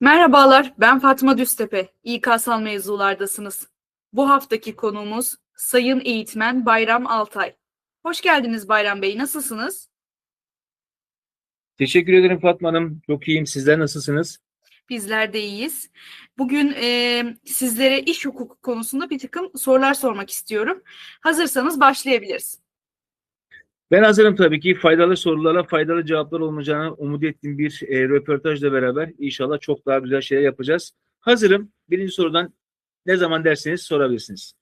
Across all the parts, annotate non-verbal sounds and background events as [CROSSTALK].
Merhabalar, ben Fatma Düztepe. İK'sal mevzulardasınız. Bu haftaki konuğumuz Sayın Eğitmen Bayram Altay. Hoş geldiniz Bayram Bey, nasılsınız? Teşekkür ederim Fatma Hanım. Çok iyiyim. Sizler nasılsınız? Bizler de iyiyiz. Bugün e, sizlere iş hukuku konusunda bir takım sorular sormak istiyorum. Hazırsanız başlayabiliriz. Ben hazırım tabii ki. Faydalı sorulara faydalı cevaplar olmayacağını umut ettiğim bir e, röportajla beraber inşallah çok daha güzel şeyler yapacağız. Hazırım. Birinci sorudan ne zaman derseniz sorabilirsiniz.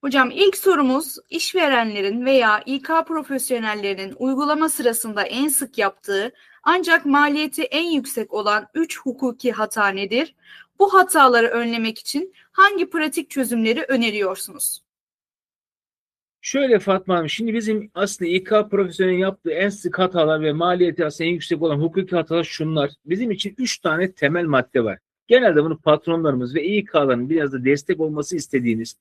Hocam ilk sorumuz işverenlerin veya İK profesyonellerinin uygulama sırasında en sık yaptığı ancak maliyeti en yüksek olan 3 hukuki hata nedir? Bu hataları önlemek için hangi pratik çözümleri öneriyorsunuz? Şöyle Fatma Hanım, şimdi bizim aslında İK profesyonelinin yaptığı en sık hatalar ve maliyeti aslında en yüksek olan hukuki hatalar şunlar. Bizim için üç tane temel madde var. Genelde bunu patronlarımız ve İK'ların biraz da destek olması istediğiniz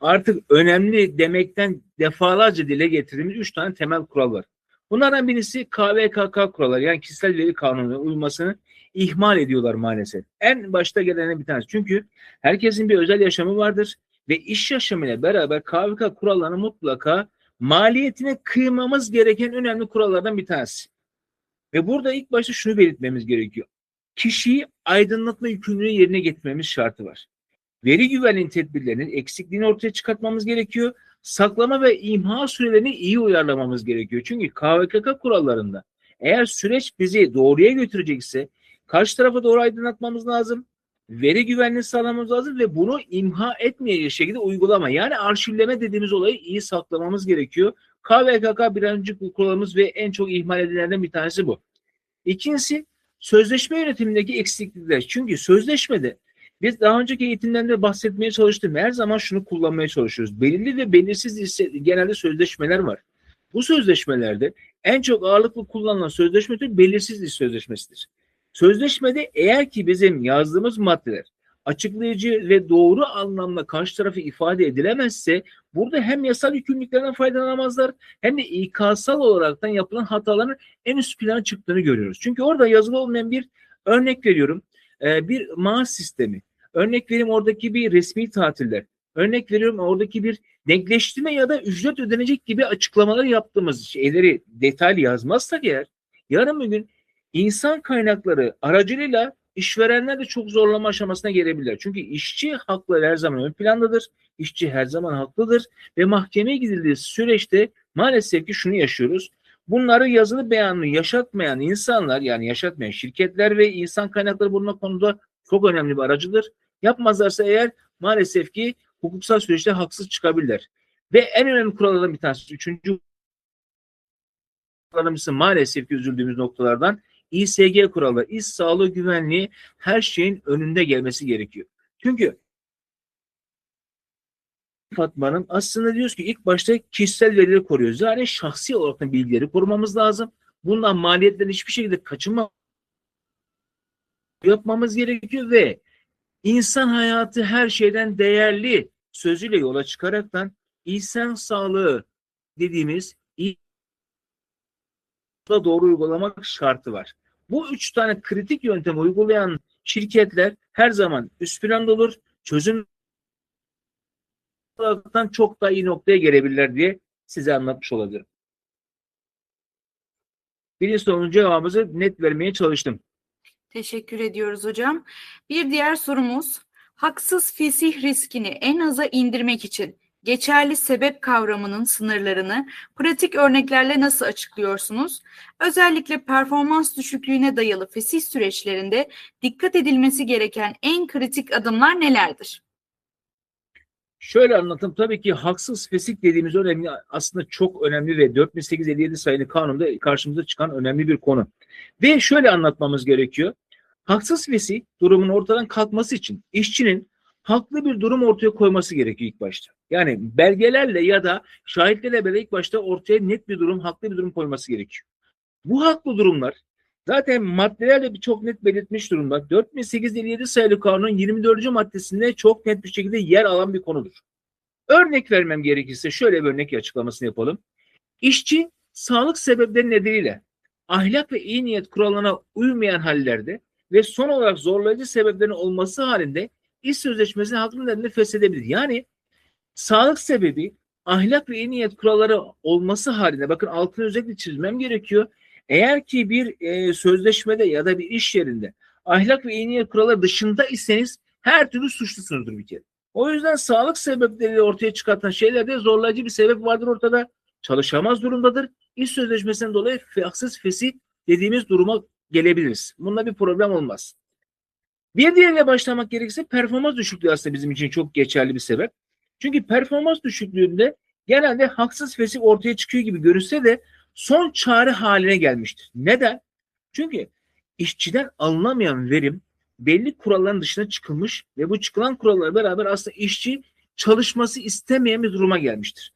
artık önemli demekten defalarca dile getirdiğimiz üç tane temel kural var. Bunlardan birisi KVKK kuralları yani kişisel veri kanununa uymasını ihmal ediyorlar maalesef. En başta gelene bir tanesi. Çünkü herkesin bir özel yaşamı vardır ve iş yaşamıyla beraber KVK kurallarını mutlaka maliyetine kıymamız gereken önemli kurallardan bir tanesi. Ve burada ilk başta şunu belirtmemiz gerekiyor. Kişiyi aydınlatma yükümlülüğü yerine getirmemiz şartı var. Veri güvenliği tedbirlerinin eksikliğini ortaya çıkartmamız gerekiyor. Saklama ve imha sürelerini iyi uyarlamamız gerekiyor. Çünkü KVKK kurallarında eğer süreç bizi doğruya götürecekse karşı tarafa doğru aydınlatmamız lazım veri güvenliği sağlamamız lazım ve bunu imha etmeyecek şekilde uygulama yani arşivleme dediğimiz olayı iyi saklamamız gerekiyor. KVKK bir önceki kuralımız ve en çok ihmal edilenlerden bir tanesi bu. İkincisi sözleşme yönetimindeki eksiklikler. Çünkü sözleşmede biz daha önceki eğitimlerinde bahsetmeye çalıştım. Her zaman şunu kullanmaya çalışıyoruz. Belirli ve belirsiz genelde sözleşmeler var. Bu sözleşmelerde en çok ağırlıklı kullanılan sözleşme türü belirsiz iş sözleşmesidir. Sözleşmede eğer ki bizim yazdığımız maddeler açıklayıcı ve doğru anlamda karşı tarafı ifade edilemezse burada hem yasal yükümlülüklerden faydalanamazlar hem de ikasal olaraktan yapılan hataların en üst plana çıktığını görüyoruz. Çünkü orada yazılı olmayan bir örnek veriyorum. Ee, bir maaş sistemi. Örnek vereyim oradaki bir resmi tatiller. Örnek veriyorum oradaki bir denkleştirme ya da ücret ödenecek gibi açıklamalar yaptığımız şeyleri detaylı yazmazsak eğer yarın bir gün insan kaynakları aracılığıyla işverenler de çok zorlama aşamasına gelebilirler. Çünkü işçi hakları her zaman ön plandadır. İşçi her zaman haklıdır ve mahkemeye gidildiği süreçte maalesef ki şunu yaşıyoruz. Bunları yazılı beyanını yaşatmayan insanlar yani yaşatmayan şirketler ve insan kaynakları bunun konuda çok önemli bir aracıdır. Yapmazlarsa eğer maalesef ki hukuksal süreçte haksız çıkabilirler. Ve en önemli kurallardan bir tanesi, üçüncü maalesef ki üzüldüğümüz noktalardan İSG kuralı, iş sağlığı güvenliği her şeyin önünde gelmesi gerekiyor. Çünkü Fatma Hanım aslında diyoruz ki ilk başta kişisel verileri koruyoruz. Yani şahsi olarak da bilgileri korumamız lazım. Bundan maliyetten hiçbir şekilde kaçınma yapmamız gerekiyor ve insan hayatı her şeyden değerli sözüyle yola çıkaraktan insan sağlığı dediğimiz doğru uygulamak şartı var. Bu üç tane kritik yöntemi uygulayan şirketler her zaman üst planda olur. Çözüm çok daha iyi noktaya gelebilirler diye size anlatmış olabilirim. Birinci sorunun cevabımızı net vermeye çalıştım. Teşekkür ediyoruz hocam. Bir diğer sorumuz, haksız fesih riskini en aza indirmek için geçerli sebep kavramının sınırlarını pratik örneklerle nasıl açıklıyorsunuz? Özellikle performans düşüklüğüne dayalı fesih süreçlerinde dikkat edilmesi gereken en kritik adımlar nelerdir? Şöyle anlatayım. Tabii ki haksız fesik dediğimiz önemli aslında çok önemli ve 4857 sayılı kanunda karşımıza çıkan önemli bir konu. Ve şöyle anlatmamız gerekiyor. Haksız fesik durumun ortadan kalkması için işçinin haklı bir durum ortaya koyması gerekiyor ilk başta. Yani belgelerle ya da şahitlerle bile ilk başta ortaya net bir durum, haklı bir durum koyması gerekiyor. Bu haklı durumlar zaten maddelerle bir çok net belirtmiş durumda. 4857 sayılı kanunun 24. maddesinde çok net bir şekilde yer alan bir konudur. Örnek vermem gerekirse şöyle bir örnek açıklamasını yapalım. İşçi sağlık sebepleri nedeniyle ahlak ve iyi niyet kurallarına uymayan hallerde ve son olarak zorlayıcı sebeplerin olması halinde iş sözleşmesini haklı nedenle feshedebilir. Yani sağlık sebebi ahlak ve iyi niyet kuralları olması halinde bakın altını özellikle çizmem gerekiyor. Eğer ki bir e, sözleşmede ya da bir iş yerinde ahlak ve iyi niyet kuralları dışında iseniz her türlü suçlusunuzdur bir kere. O yüzden sağlık sebepleri ortaya çıkartan şeylerde zorlayıcı bir sebep vardır ortada. Çalışamaz durumdadır. İş sözleşmesinden dolayı haksız fesih dediğimiz duruma gelebiliriz. Bunda bir problem olmaz. Bir diğeriyle başlamak gerekirse performans düşüklüğü aslında bizim için çok geçerli bir sebep. Çünkü performans düşüklüğünde genelde haksız fesih ortaya çıkıyor gibi görünse de son çare haline gelmiştir. Neden? Çünkü işçiden alınamayan verim belli kuralların dışına çıkılmış ve bu çıkılan kurallarla beraber aslında işçi çalışması istemeyen bir duruma gelmiştir.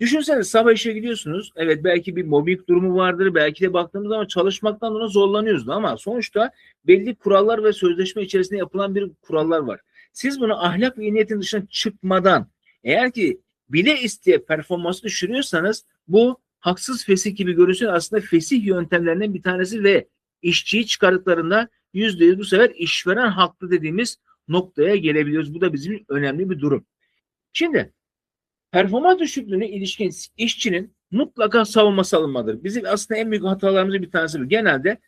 Düşünsene sabah işe gidiyorsunuz. Evet belki bir mobbing durumu vardır. Belki de baktığımız zaman çalışmaktan dolayı zorlanıyoruz ama sonuçta belli kurallar ve sözleşme içerisinde yapılan bir kurallar var. Siz bunu ahlak ve niyetin dışına çıkmadan eğer ki bile isteye performansı düşürüyorsanız bu haksız fesih gibi görünse aslında fesih yöntemlerinden bir tanesi ve işçiyi çıkardıklarında yüzde yüz bu sefer işveren haklı dediğimiz noktaya gelebiliyoruz. Bu da bizim önemli bir durum. Şimdi performans düşüklüğüne ilişkin işçinin mutlaka savunması alınmalıdır. Bizim aslında en büyük hatalarımızın bir tanesi bu. Genelde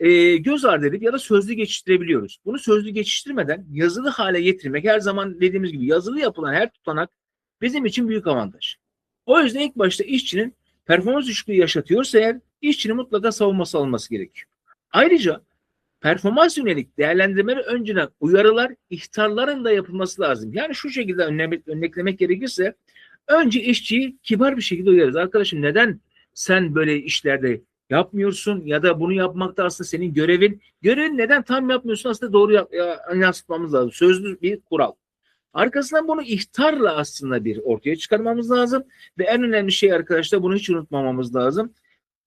e, göz ardı edip ya da sözlü geçiştirebiliyoruz. Bunu sözlü geçiştirmeden yazılı hale getirmek her zaman dediğimiz gibi yazılı yapılan her tutanak bizim için büyük avantaj. O yüzden ilk başta işçinin performans düşüklüğü yaşatıyorsa eğer işçinin mutlaka savunması alınması gerekiyor. Ayrıca performans yönelik değerlendirmeleri önceden uyarılar, ihtarların da yapılması lazım. Yani şu şekilde önlemek, önleklemek gerekirse önce işçiyi kibar bir şekilde uyarırız. Arkadaşım neden sen böyle işlerde yapmıyorsun ya da bunu yapmakta aslında senin görevin. Görevin neden tam yapmıyorsun aslında doğru yap, yansıtmamız lazım. Sözlü bir kural. Arkasından bunu ihtarla aslında bir ortaya çıkarmamız lazım. Ve en önemli şey arkadaşlar bunu hiç unutmamamız lazım.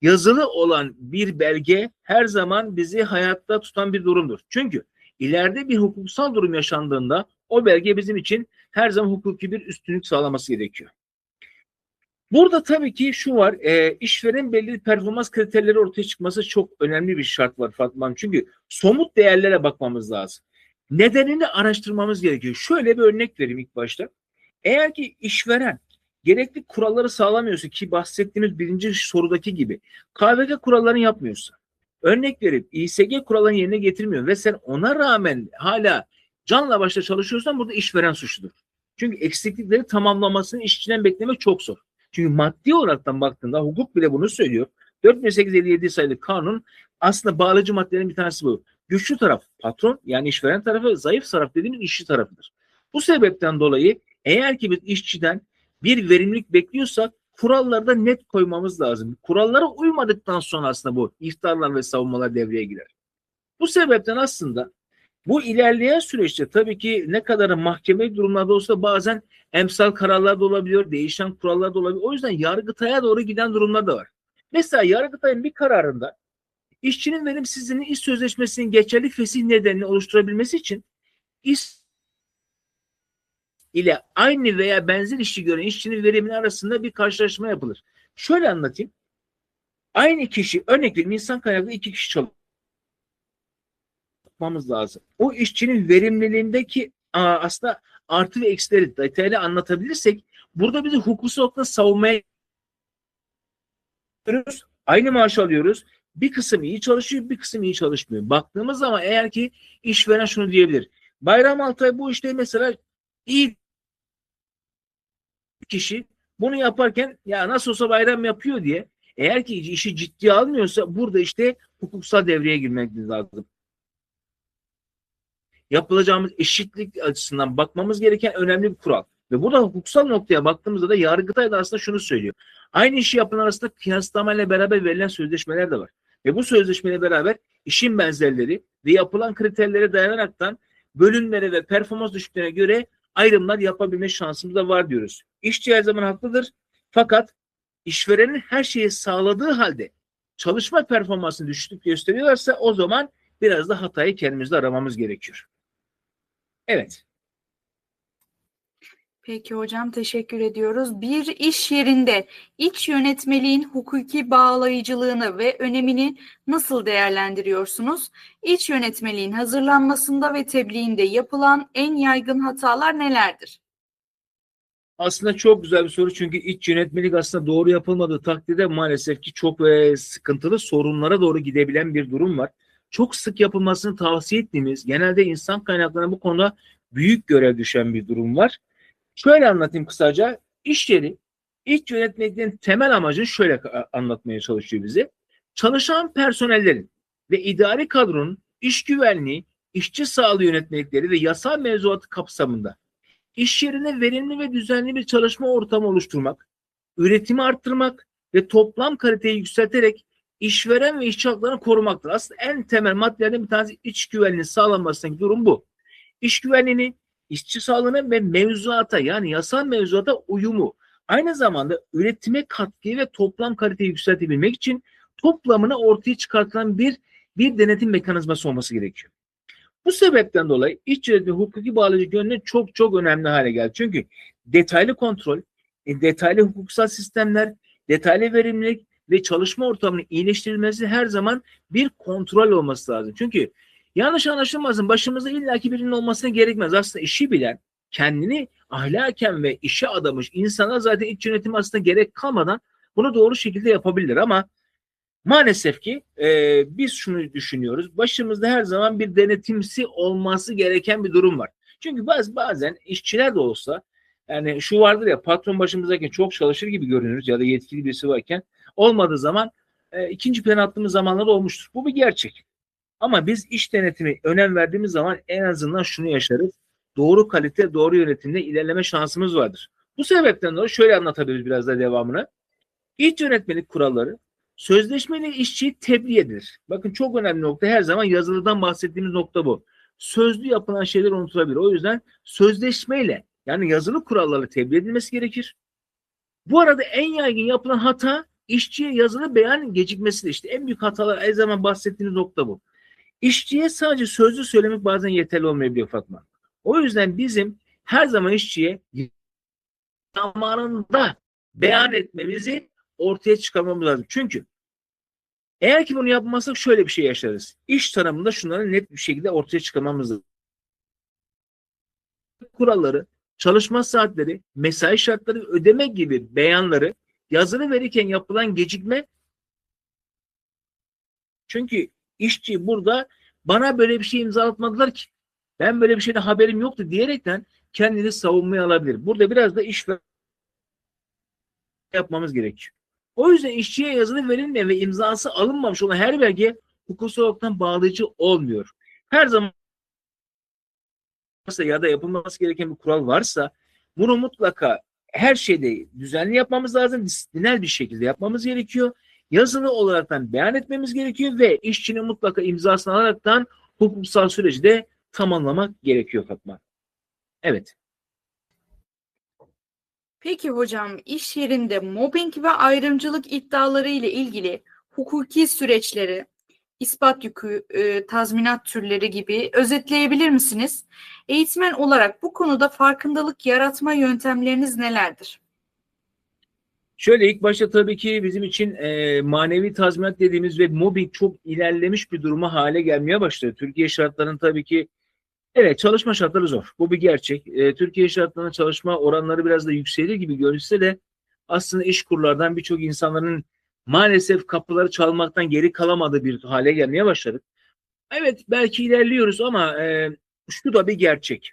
Yazılı olan bir belge her zaman bizi hayatta tutan bir durumdur. Çünkü ileride bir hukuksal durum yaşandığında o belge bizim için her zaman hukuki bir üstünlük sağlaması gerekiyor. Burada tabii ki şu var, e, işveren belli performans kriterleri ortaya çıkması çok önemli bir şart var Fatma Hanım. Çünkü somut değerlere bakmamız lazım. Nedenini araştırmamız gerekiyor. Şöyle bir örnek vereyim ilk başta. Eğer ki işveren gerekli kuralları sağlamıyorsa ki bahsettiğimiz birinci sorudaki gibi KVK kurallarını yapmıyorsa, örnek verip İSG kurallarını yerine getirmiyor ve sen ona rağmen hala canla başla çalışıyorsan burada işveren suçludur. Çünkü eksiklikleri tamamlamasını işçiden beklemek çok zor. Çünkü maddi olaraktan baktığında hukuk bile bunu söylüyor. 4857 sayılı kanun aslında bağlayıcı maddelerin bir tanesi bu. Güçlü taraf patron yani işveren tarafı, zayıf taraf dediğimiz işçi tarafıdır. Bu sebepten dolayı eğer ki bir işçiden bir verimlilik bekliyorsak kurallarda net koymamız lazım. Kurallara uymadıktan sonra aslında bu ihtarlar ve savunmalar devreye girer. Bu sebepten aslında bu ilerleyen süreçte tabii ki ne kadar mahkeme durumlarda olsa bazen emsal kararlar da olabiliyor, değişen kurallar da olabiliyor. O yüzden Yargıtay'a doğru giden durumlar da var. Mesela Yargıtay'ın bir kararında işçinin verimsizliğinin iş sözleşmesinin geçerli fesih nedenini oluşturabilmesi için iş ile aynı veya benzer işçi gören işçinin veriminin arasında bir karşılaşma yapılır. Şöyle anlatayım. Aynı kişi, örnek vereyim insan kaynaklı iki kişi çalışmamız lazım. O işçinin verimliliğindeki aslında artı ve eksileri detaylı anlatabilirsek burada bizi hukuksal olarak savunmaya aynı maaş alıyoruz. Bir kısım iyi çalışıyor, bir kısım iyi çalışmıyor. Baktığımız zaman eğer ki işveren şunu diyebilir. Bayram Altay bu işte mesela iyi kişi bunu yaparken ya nasıl olsa bayram yapıyor diye eğer ki işi ciddiye almıyorsa burada işte hukuksal devreye girmek lazım. Yapılacağımız eşitlik açısından bakmamız gereken önemli bir kural. Ve burada hukuksal noktaya baktığımızda da Yargıtay da aslında şunu söylüyor. Aynı işi yapan arasında kıyaslamayla beraber verilen sözleşmeler de var. Ve bu sözleşmeyle beraber işin benzerleri ve yapılan kriterlere dayanaraktan bölümlere ve performans düşüklüğüne göre ayrımlar yapabilme şansımız da var diyoruz. İşçi her zaman haklıdır. Fakat işverenin her şeyi sağladığı halde çalışma performansını düşüklük gösteriyorlarsa o zaman biraz da hatayı kendimizde aramamız gerekiyor. Evet. Peki hocam teşekkür ediyoruz. Bir iş yerinde iç yönetmeliğin hukuki bağlayıcılığını ve önemini nasıl değerlendiriyorsunuz? İç yönetmeliğin hazırlanmasında ve tebliğinde yapılan en yaygın hatalar nelerdir? Aslında çok güzel bir soru çünkü iç yönetmelik aslında doğru yapılmadığı takdirde maalesef ki çok sıkıntılı sorunlara doğru gidebilen bir durum var. Çok sık yapılmasını tavsiye ettiğimiz genelde insan kaynaklarına bu konuda büyük görev düşen bir durum var. Şöyle anlatayım kısaca. İş yeri iç yönetmeliğin temel amacını şöyle anlatmaya çalışıyor bize. Çalışan personellerin ve idari kadronun iş güvenliği, işçi sağlığı yönetmelikleri ve yasal mevzuatı kapsamında iş yerine verimli ve düzenli bir çalışma ortamı oluşturmak, üretimi arttırmak ve toplam kaliteyi yükselterek işveren ve işçi haklarını korumaktır. Aslında en temel maddelerden bir tanesi iç güvenliğinin sağlanmasındaki durum bu. İş güvenliğini, işçi sağlığını ve mevzuata yani yasal mevzuata uyumu, aynı zamanda üretime katkıyı ve toplam kaliteyi yükseltebilmek için toplamını ortaya çıkartılan bir bir denetim mekanizması olması gerekiyor. Bu sebepten dolayı iç yönetimi hukuki bağlayıcı yönüne çok çok önemli hale geldi. Çünkü detaylı kontrol, e, detaylı hukuksal sistemler, detaylı verimlilik ve çalışma ortamının iyileştirilmesi her zaman bir kontrol olması lazım. Çünkü yanlış anlaşılmasın başımızda illaki birinin olmasına gerekmez. Aslında işi bilen, kendini ahlaken ve işe adamış insana zaten iç yönetim aslında gerek kalmadan bunu doğru şekilde yapabilir ama Maalesef ki e, biz şunu düşünüyoruz. Başımızda her zaman bir denetimsi olması gereken bir durum var. Çünkü baz, bazen işçiler de olsa yani şu vardır ya patron başımızdayken çok çalışır gibi görünürüz ya da yetkili birisi varken olmadığı zaman e, ikinci plan attığımız zamanlar olmuştur. Bu bir gerçek. Ama biz iş denetimi önem verdiğimiz zaman en azından şunu yaşarız. Doğru kalite, doğru yönetimde ilerleme şansımız vardır. Bu sebepten dolayı şöyle anlatabiliriz biraz da devamını. İç yönetmelik kuralları Sözleşmeli işçi tebliğ edilir. Bakın çok önemli nokta her zaman yazılıdan bahsettiğimiz nokta bu. Sözlü yapılan şeyler unutulabilir. O yüzden sözleşmeyle yani yazılı kurallarla tebliğ edilmesi gerekir. Bu arada en yaygın yapılan hata işçiye yazılı beyan gecikmesidir. İşte en büyük hatalar her zaman bahsettiğimiz nokta bu. İşçiye sadece sözlü söylemek bazen yeterli olmayabiliyor Fatma. O yüzden bizim her zaman işçiye zamanında beyan etmemizi ortaya çıkarmamız lazım. Çünkü eğer ki bunu yapmazsak şöyle bir şey yaşarız. İş tanımında şunları net bir şekilde ortaya çıkarmamız lazım. Kuralları, çalışma saatleri, mesai şartları, ödeme gibi beyanları yazılı verirken yapılan gecikme çünkü işçi burada bana böyle bir şey imzalatmadılar ki ben böyle bir şeyde haberim yoktu diyerekten kendini savunmaya alabilir. Burada biraz da iş yapmamız gerekiyor. O yüzden işçiye yazılı verilmeyen ve imzası alınmamış olan her belge hukuksal olarak bağlayıcı olmuyor. Her zaman ya da yapılması gereken bir kural varsa bunu mutlaka her şeyde düzenli yapmamız lazım. Disipliner bir şekilde yapmamız gerekiyor. Yazılı olaraktan beyan etmemiz gerekiyor ve işçinin mutlaka imzasını alaraktan hukuksal süreci de tamamlamak gerekiyor Fatma. Evet. Peki hocam iş yerinde mobbing ve ayrımcılık iddiaları ile ilgili hukuki süreçleri, ispat yükü, e, tazminat türleri gibi özetleyebilir misiniz? Eğitmen olarak bu konuda farkındalık yaratma yöntemleriniz nelerdir? Şöyle ilk başta tabii ki bizim için e, manevi tazminat dediğimiz ve mobbing çok ilerlemiş bir duruma hale gelmeye başladı. Türkiye şartlarının tabii ki Evet çalışma şartları zor. Bu bir gerçek. E, Türkiye şartlarında çalışma oranları biraz da yükselir gibi görünse de aslında iş kurlardan birçok insanların maalesef kapıları çalmaktan geri kalamadığı bir hale gelmeye başladık. Evet belki ilerliyoruz ama e, şu da bir gerçek.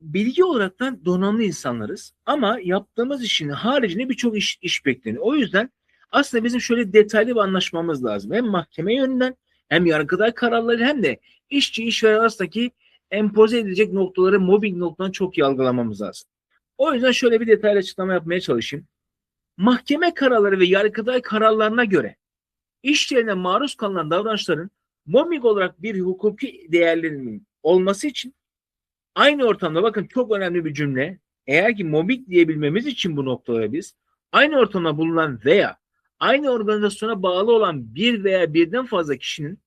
Bilgi olaraktan donanımlı insanlarız ama yaptığımız işin haricinde birçok iş, iş bekleniyor. O yüzden aslında bizim şöyle detaylı bir anlaşmamız lazım. Hem mahkeme yönünden hem yargıday kararları hem de işçi işveren arasındaki empoze edilecek noktaları mobbing noktadan çok iyi algılamamız lazım. O yüzden şöyle bir detaylı açıklama yapmaya çalışayım. Mahkeme kararları ve yargıday kararlarına göre işçilerine maruz kalınan davranışların mobbing olarak bir hukuki değerlerinin olması için aynı ortamda bakın çok önemli bir cümle. Eğer ki mobbing diyebilmemiz için bu noktalara biz aynı ortamda bulunan veya aynı organizasyona bağlı olan bir veya birden fazla kişinin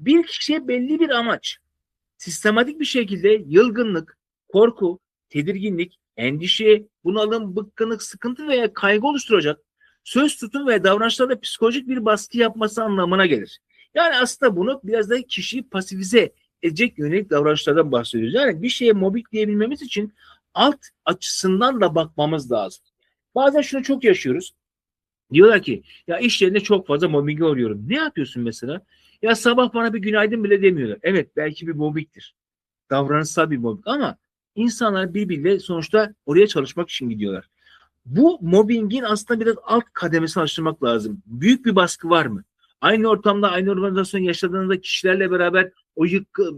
bir kişiye belli bir amaç, sistematik bir şekilde yılgınlık, korku, tedirginlik, endişe, bunalım, bıkkınlık, sıkıntı veya kaygı oluşturacak söz tutum ve davranışlarda psikolojik bir baskı yapması anlamına gelir. Yani aslında bunu biraz da kişiyi pasifize edecek yönelik davranışlardan bahsediyoruz. Yani bir şeye mobbing diyebilmemiz için alt açısından da bakmamız lazım. Bazen şunu çok yaşıyoruz. Diyorlar ki ya iş yerinde çok fazla mobbinge uğruyorum. Ne yapıyorsun mesela? Ya sabah bana bir günaydın bile demiyorlar. Evet belki bir mobbingdir. Davranışsal bir mobbing ama insanlar birbiriyle sonuçta oraya çalışmak için gidiyorlar. Bu mobbingin aslında biraz alt kademesi açtırmak lazım. Büyük bir baskı var mı? Aynı ortamda, aynı organizasyon yaşadığınızda kişilerle beraber o yıkı,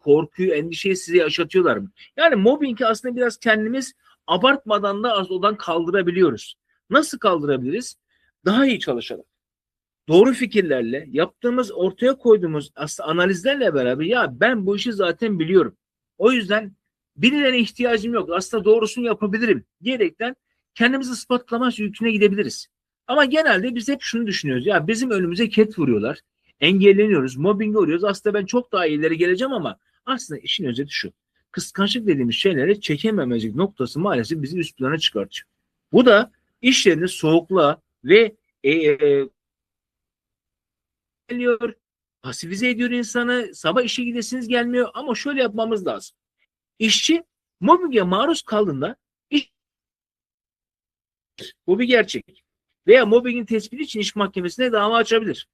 korkuyu, endişeyi size yaşatıyorlar mı? Yani mobbingi aslında biraz kendimiz abartmadan da az odan kaldırabiliyoruz. Nasıl kaldırabiliriz? Daha iyi çalışarak. Doğru fikirlerle, yaptığımız, ortaya koyduğumuz aslında analizlerle beraber ya ben bu işi zaten biliyorum. O yüzden birilerine ihtiyacım yok. Aslında doğrusunu yapabilirim diyerekten kendimizi ispatlama yüküne gidebiliriz. Ama genelde biz hep şunu düşünüyoruz. Ya bizim önümüze ket vuruyorlar. Engelleniyoruz. Mobbinge uğruyoruz. Aslında ben çok daha ileri geleceğim ama aslında işin özeti şu. Kıskançlık dediğimiz şeyleri çekememecek noktası maalesef bizi üst plana çıkartıyor. Bu da iş yerinde soğukluğa ve e, e, geliyor, pasifize ediyor insanı. Sabah işe gidesiniz gelmiyor ama şöyle yapmamız lazım. İşçi mobbinge maruz kaldığında iş, bu bir gerçek. Veya mobbingin tespiti için iş mahkemesine dava açabilir.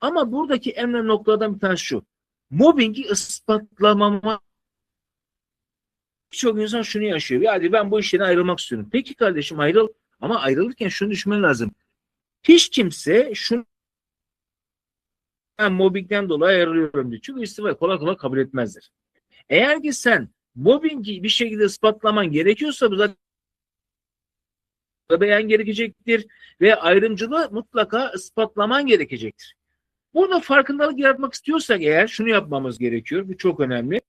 Ama buradaki en önemli noktalardan bir tanesi şu. Mobbingi ispatlamama birçok insan şunu yaşıyor. Ya hadi ben bu işten ayrılmak istiyorum. Peki kardeşim ayrıl. Ama ayrılırken şunu düşünmen lazım. Hiç kimse şunu ben mobbingden dolayı ayrılıyorum diyor. Çünkü istifa kolay kolay kabul etmezler. Eğer ki sen mobbingi bir şekilde ispatlaman gerekiyorsa bu zaten beyan gerekecektir ve ayrımcılığı mutlaka ispatlaman gerekecektir. Burada farkındalık yaratmak istiyorsak eğer şunu yapmamız gerekiyor. Bu çok önemli.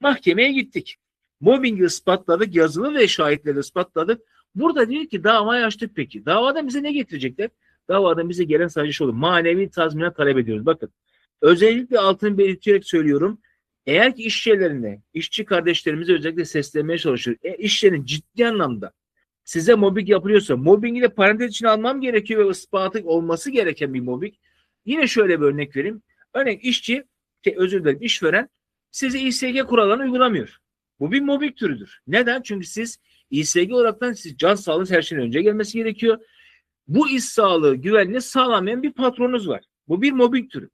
Mahkemeye gittik. Mobbingi ispatladık, yazılı ve şahitleri ispatladık. Burada diyor ki davayı açtık peki. Davada bize ne getirecekler? Davada bize gelen sadece şu olur. Manevi tazminat talep ediyoruz. Bakın özellikle altını belirterek söylüyorum. Eğer ki iş yerlerinde işçi kardeşlerimize özellikle seslenmeye çalışıyor. E, iş yerinin ciddi anlamda size mobbing yapılıyorsa mobbingi de parantez içine almam gerekiyor ve ispatı olması gereken bir mobbing. Yine şöyle bir örnek vereyim. Örneğin işçi, şey, özür dilerim işveren size İSG kurallarını uygulamıyor. Bu bir mobbing türüdür. Neden? Çünkü siz İSG olaraktan siz can sağlığınız her şeyden önce gelmesi gerekiyor. Bu iş sağlığı, güvenliği sağlamayan bir patronunuz var. Bu bir mobbing türü.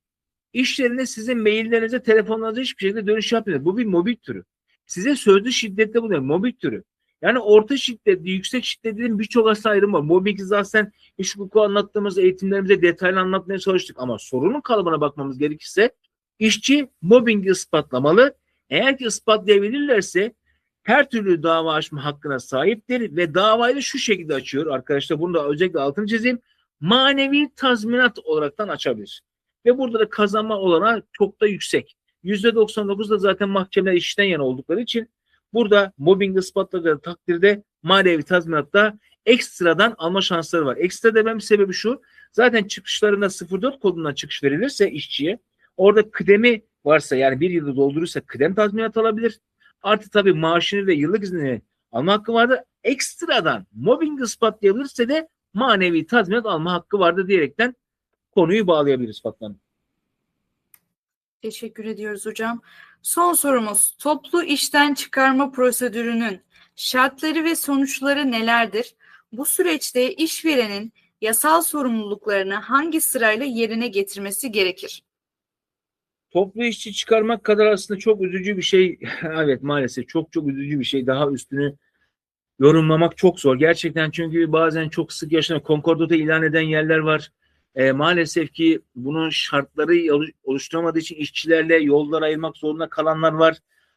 İş yerine sizin maillerinize, telefonlarınıza hiçbir şekilde dönüş yapmıyor. Bu bir mobbing türü. Size sözlü şiddette bulunuyor. Mobbing türü. Yani orta şiddetli, yüksek şiddetli birçok aslında ayrım var. Mobbing zaten iş hukuku anlattığımız eğitimlerimizde detaylı anlatmaya çalıştık. Ama sorunun kalıbına bakmamız gerekirse işçi mobbingi ispatlamalı. Eğer ki ispatlayabilirlerse her türlü dava açma hakkına sahiptir ve davayı da şu şekilde açıyor. Arkadaşlar bunu da özellikle altını çizeyim. Manevi tazminat olaraktan açabilir. Ve burada da kazanma olanağı çok da yüksek. %99 da zaten mahkemeler işten yana oldukları için burada mobbing ispatladığı takdirde manevi tazminatta ekstradan alma şansları var. Ekstra dememin sebebi şu. Zaten çıkışlarında 04 kodundan çıkış verilirse işçiye orada kıdemi varsa yani bir yılda doldurursa kıdem tazminat alabilir. Artı tabii maaşını ve yıllık iznini alma hakkı vardı. Ekstradan mobbing ispatlayabilirse de manevi tazminat alma hakkı vardı diyerekten konuyu bağlayabiliriz Fatma Hanım. Teşekkür ediyoruz hocam. Son sorumuz. Toplu işten çıkarma prosedürünün şartları ve sonuçları nelerdir? Bu süreçte işverenin yasal sorumluluklarını hangi sırayla yerine getirmesi gerekir? Toplu işçi çıkarmak kadar aslında çok üzücü bir şey. [LAUGHS] evet maalesef çok çok üzücü bir şey. Daha üstünü yorumlamak çok zor. Gerçekten çünkü bazen çok sık yaşanan konkordato ilan eden yerler var. E, maalesef ki bunun şartları oluşturamadığı için işçilerle yollar ayırmak zorunda kalanlar var.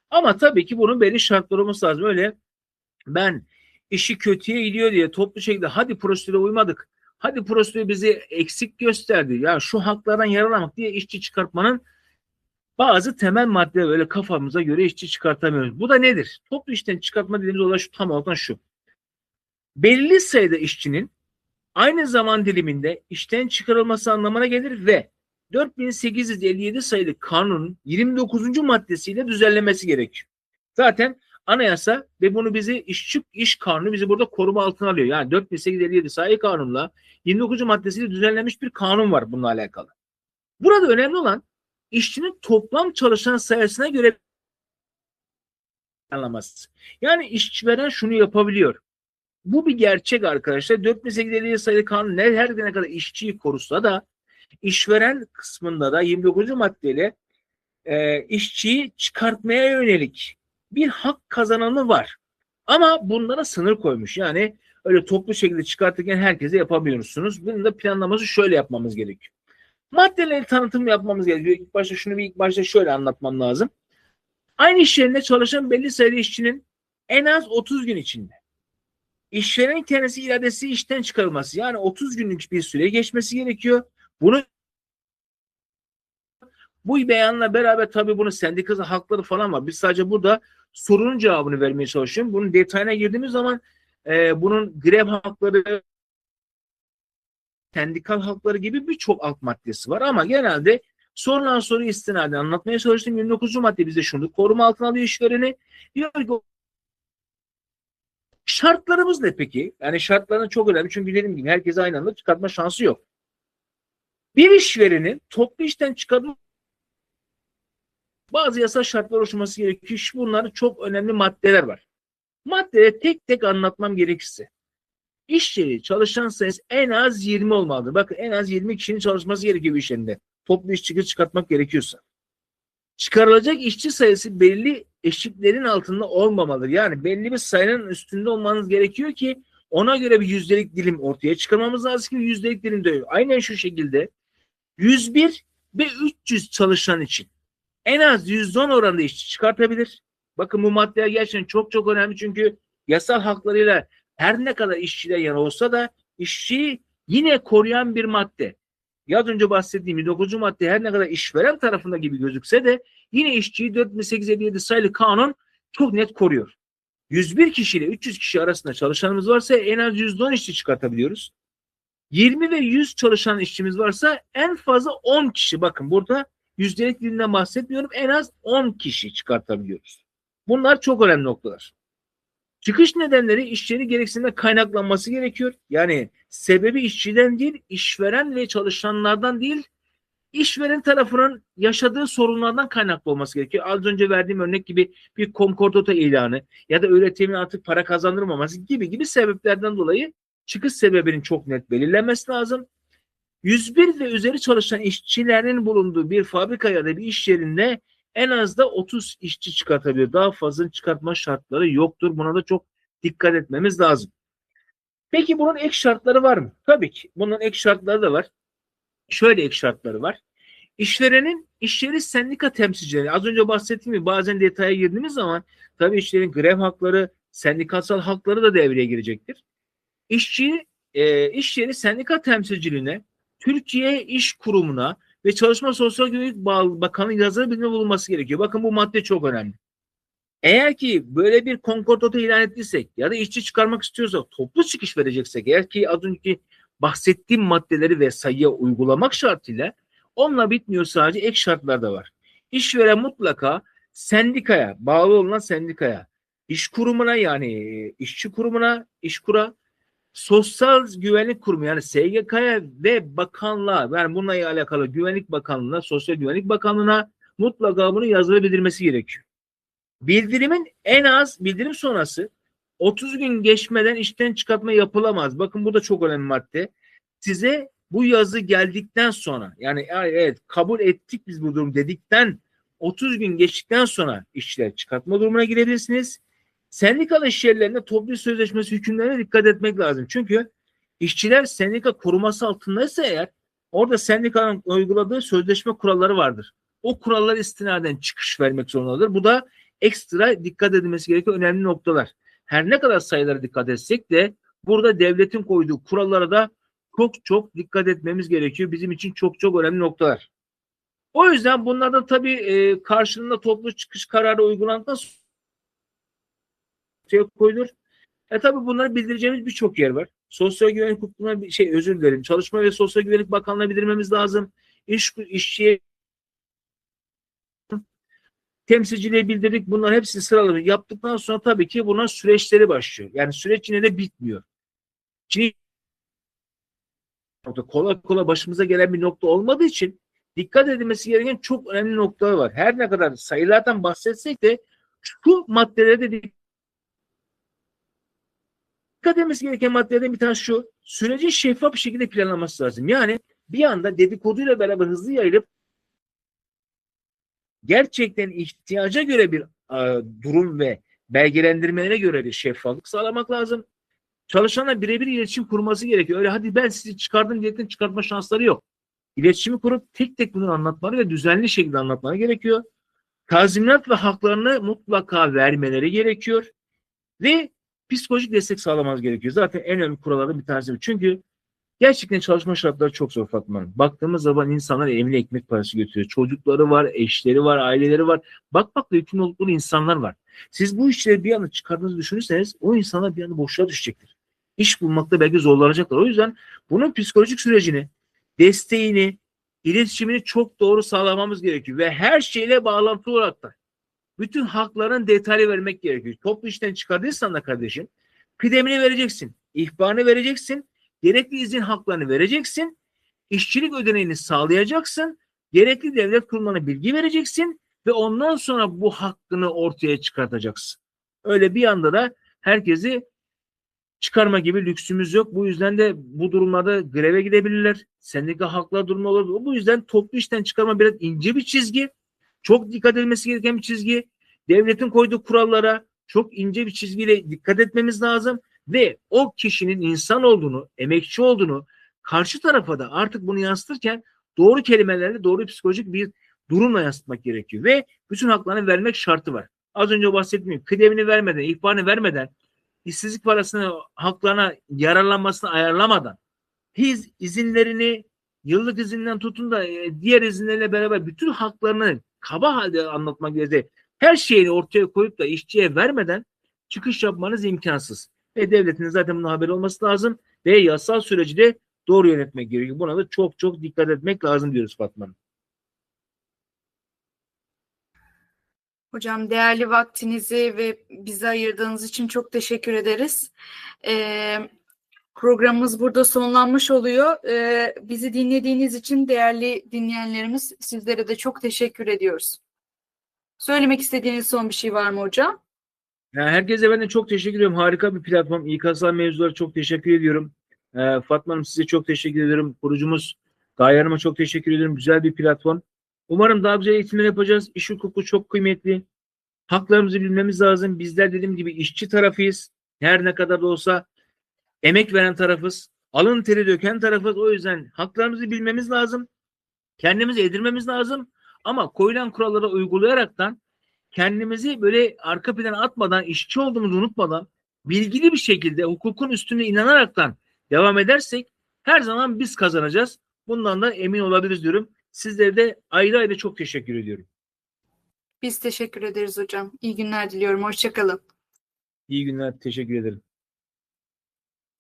Ama tabii ki bunun belli şartları olması lazım. Öyle ben işi kötüye gidiyor diye toplu şekilde hadi prosedüre uymadık. Hadi prosedür bizi eksik gösterdi. Ya şu haklardan yararlanmak diye işçi çıkartmanın bazı temel maddeler böyle kafamıza göre işçi çıkartamıyoruz. Bu da nedir? Toplu işten çıkartma dediğimiz olay şu tam olarak şu. Belli sayıda işçinin aynı zaman diliminde işten çıkarılması anlamına gelir ve 4857 sayılı kanunun 29. maddesiyle düzenlemesi gerekiyor. Zaten anayasa ve bunu bizi işçi iş kanunu bizi burada koruma altına alıyor. Yani 4857 sayı kanunla 29. maddesiyle düzenlenmiş bir kanun var bununla alakalı. Burada önemli olan işçinin toplam çalışan sayısına göre anlaması. Yani işveren şunu yapabiliyor. Bu bir gerçek arkadaşlar. 4857 sayılı kanun ne her ne kadar işçiyi korusa da işveren kısmında da 29. maddeyle e, işçiyi çıkartmaya yönelik bir hak kazananı var. Ama bunlara sınır koymuş. Yani öyle toplu şekilde çıkartırken herkese yapamıyorsunuz. Bunun da planlaması şöyle yapmamız gerekiyor. Maddeleri tanıtım yapmamız gerekiyor. İlk başta şunu bir ilk başta şöyle anlatmam lazım. Aynı iş yerinde çalışan belli sayıda işçinin en az 30 gün içinde işveren kendisi iradesi işten çıkarılması yani 30 günlük bir süre geçmesi gerekiyor. Bunu bu beyanla beraber tabii bunun sendikası hakları falan var. Biz sadece burada sorunun cevabını vermeye çalışıyorum. Bunun detayına girdiğimiz zaman e, bunun grev hakları, sendikal hakları gibi birçok alt maddesi var. Ama genelde sorulan soru istinaden anlatmaya çalıştım. 29. madde bize şunu koruma altına alıyor işvereni. Diyor ki şartlarımız ne peki? Yani şartların çok önemli. Çünkü dediğim gibi herkese aynı anda çıkartma şansı yok. Bir işverenin toplu işten çıkartma bazı yasal şartlar oluşması gerekiyor. Şu Bunların çok önemli maddeler var. Maddeleri tek tek anlatmam gerekirse. İş yeri çalışan sayısı en az 20 olmalıdır. Bakın en az 20 kişinin çalışması gerekiyor bir iş yerinde. Toplu iş çıkış çıkartmak gerekiyorsa. Çıkarılacak işçi sayısı belli eşiklerin altında olmamalıdır. Yani belli bir sayının üstünde olmanız gerekiyor ki ona göre bir yüzdelik dilim ortaya çıkarmamız lazım ki yüzdelik dilim de aynen şu şekilde 101 ve 300 çalışan için en az %10 oranında işçi çıkartabilir. Bakın bu maddeler gerçekten çok çok önemli çünkü yasal haklarıyla her ne kadar işçiden yana olsa da işçiyi yine koruyan bir madde. Az önce bahsettiğim 29. madde her ne kadar işveren tarafında gibi gözükse de yine işçiyi 4857 sayılı kanun çok net koruyor. 101 kişiyle 300 kişi arasında çalışanımız varsa en az %10 işçi çıkartabiliyoruz. 20 ve 100 çalışan işçimiz varsa en fazla 10 kişi bakın burada yüzdelik dilinden bahsetmiyorum en az 10 kişi çıkartabiliyoruz. Bunlar çok önemli noktalar. Çıkış nedenleri işçinin gereksinimde kaynaklanması gerekiyor. Yani sebebi işçiden değil, işveren ve çalışanlardan değil, işveren tarafının yaşadığı sorunlardan kaynaklı olması gerekiyor. Az önce verdiğim örnek gibi bir komkordato ilanı ya da üretimin artık para kazandırmaması gibi gibi sebeplerden dolayı çıkış sebebinin çok net belirlenmesi lazım. 101 ve üzeri çalışan işçilerin bulunduğu bir fabrika ya da bir iş yerinde en az da 30 işçi çıkartabilir. Daha fazla çıkartma şartları yoktur. Buna da çok dikkat etmemiz lazım. Peki bunun ek şartları var mı? Tabii ki. Bunun ek şartları da var. Şöyle ek şartları var. İşverenin işyeri sendika temsilcileri. Az önce bahsettiğim gibi bazen detaya girdiğimiz zaman tabii işçilerin grev hakları, sendikasal hakları da devreye girecektir. İşçi, e, iş yeri sendika temsilciliğine, Türkiye İş Kurumu'na ve Çalışma Sosyal Güvenlik Bakanı yazılı bilgi bulunması gerekiyor. Bakın bu madde çok önemli. Eğer ki böyle bir konkordato ilan ettiysek ya da işçi çıkarmak istiyorsak toplu çıkış vereceksek eğer ki az önceki bahsettiğim maddeleri ve sayıya uygulamak şartıyla onunla bitmiyor sadece ek şartlar da var. İşveren mutlaka sendikaya, bağlı olan sendikaya, iş kurumuna yani işçi kurumuna, işkura, sosyal güvenlik kurumu yani SGK'ya ve bakanlığa yani bununla alakalı güvenlik bakanlığına, sosyal güvenlik bakanlığına mutlaka bunu yazılı bildirmesi gerekiyor. Bildirimin en az bildirim sonrası 30 gün geçmeden işten çıkartma yapılamaz. Bakın bu da çok önemli madde. Size bu yazı geldikten sonra yani evet kabul ettik biz bu durum dedikten 30 gün geçtikten sonra işçiler çıkartma durumuna girebilirsiniz. Sendikalı iş yerlerinde toplu sözleşmesi hükümlerine dikkat etmek lazım. Çünkü işçiler sendika koruması altındaysa eğer orada sendikanın uyguladığı sözleşme kuralları vardır. O kurallar istinaden çıkış vermek zorundadır. Bu da ekstra dikkat edilmesi gereken önemli noktalar. Her ne kadar sayılara dikkat etsek de burada devletin koyduğu kurallara da çok çok dikkat etmemiz gerekiyor. Bizim için çok çok önemli noktalar. O yüzden bunlardan tabii karşılığında toplu çıkış kararı uygulandıktan ortaya koyulur. E tabii bunları bildireceğimiz birçok yer var. Sosyal güvenlik hukukuna şey özür dilerim. Çalışma ve Sosyal Güvenlik Bakanlığı'na bildirmemiz lazım. İş, işçiye temsilciliğe bildirdik. Bunların hepsini sıraladık. Yaptıktan sonra tabii ki bunların süreçleri başlıyor. Yani süreç yine de bitmiyor. Şimdi kolay kolay başımıza gelen bir nokta olmadığı için dikkat edilmesi gereken çok önemli noktalar var. Her ne kadar sayılardan bahsetsek de şu maddelere de dikkat edilmesi gereken maddelerden bir tanesi şu. Sürecin şeffaf bir şekilde planlanması lazım. Yani bir anda dedikoduyla beraber hızlı yayılıp gerçekten ihtiyaca göre bir e, durum ve belgelendirmelere göre bir şeffaflık sağlamak lazım. Çalışanla birebir iletişim kurması gerekiyor. Öyle hadi ben sizi çıkardım diyetten çıkartma şansları yok. İletişimi kurup tek tek bunu anlatmaları ve düzenli şekilde anlatmaları gerekiyor. Tazminat ve haklarını mutlaka vermeleri gerekiyor. Ve psikolojik destek sağlamanız gerekiyor. Zaten en önemli kurallardan bir tanesi. Çünkü gerçekten çalışma şartları çok zor Fatma Hanım. Baktığımız zaman insanlar evine ekmek parası götürüyor. Çocukları var, eşleri var, aileleri var. Bakmakla yükümlü oldukları insanlar var. Siz bu işleri bir anda çıkardığınızı düşünürseniz o insanlar bir anda boşluğa düşecektir. İş bulmakta belki zorlanacaklar. O yüzden bunun psikolojik sürecini, desteğini, iletişimini çok doğru sağlamamız gerekiyor. Ve her şeyle bağlantılı olarak da bütün hakların detaylı vermek gerekiyor. Toplu işten çıkardıysan da kardeşim kıdemini vereceksin, ihbarını vereceksin, gerekli izin haklarını vereceksin, işçilik ödeneğini sağlayacaksın, gerekli devlet kurumlarına bilgi vereceksin ve ondan sonra bu hakkını ortaya çıkartacaksın. Öyle bir anda da herkesi çıkarma gibi lüksümüz yok. Bu yüzden de bu durumlarda greve gidebilirler. Sendika haklar durumu olabilir. Bu yüzden toplu işten çıkarma biraz ince bir çizgi. Çok dikkat edilmesi gereken bir çizgi. Devletin koyduğu kurallara çok ince bir çizgiyle dikkat etmemiz lazım ve o kişinin insan olduğunu, emekçi olduğunu karşı tarafa da artık bunu yansıtırken doğru kelimelerle doğru psikolojik bir durumla yansıtmak gerekiyor ve bütün haklarını vermek şartı var. Az önce bahsettiğim kıdemini vermeden, ihbarını vermeden, işsizlik parasını haklarına yararlanmasını ayarlamadan, hiz izinlerini yıllık izinden tutun da e, diğer izinlerle beraber bütün haklarını kaba halde anlatmak gerekiyor. Her şeyini ortaya koyup da işçiye vermeden çıkış yapmanız imkansız. Ve devletin zaten bunun haberi olması lazım ve yasal süreci de doğru yönetmek gerekiyor. Buna da çok çok dikkat etmek lazım diyoruz Fatma Hanım. Hocam değerli vaktinizi ve bize ayırdığınız için çok teşekkür ederiz. Ee, programımız burada sonlanmış oluyor. Ee, bizi dinlediğiniz için değerli dinleyenlerimiz sizlere de çok teşekkür ediyoruz. Söylemek istediğiniz son bir şey var mı hocam? Yani herkese ben de çok teşekkür ediyorum. Harika bir platform. İKS mevzuları çok teşekkür ediyorum. Ee, Fatma Hanım size çok teşekkür ederim. Kurucumuz Gaye Hanım'a çok teşekkür ederim. Güzel bir platform. Umarım daha güzel eğitimler yapacağız. İş hukuku çok kıymetli. Haklarımızı bilmemiz lazım. Bizler dediğim gibi işçi tarafıyız. Her ne kadar da olsa emek veren tarafız. Alın teri döken tarafız. O yüzden haklarımızı bilmemiz lazım. Kendimizi edirmemiz lazım. Ama koyulan kurallara uygulayaraktan kendimizi böyle arka plana atmadan, işçi olduğumuzu unutmadan bilgili bir şekilde hukukun üstüne inanaraktan devam edersek her zaman biz kazanacağız. Bundan da emin olabiliriz diyorum. Sizlere de ayrı ayrı çok teşekkür ediyorum. Biz teşekkür ederiz hocam. İyi günler diliyorum. Hoşçakalın. İyi günler. Teşekkür ederim.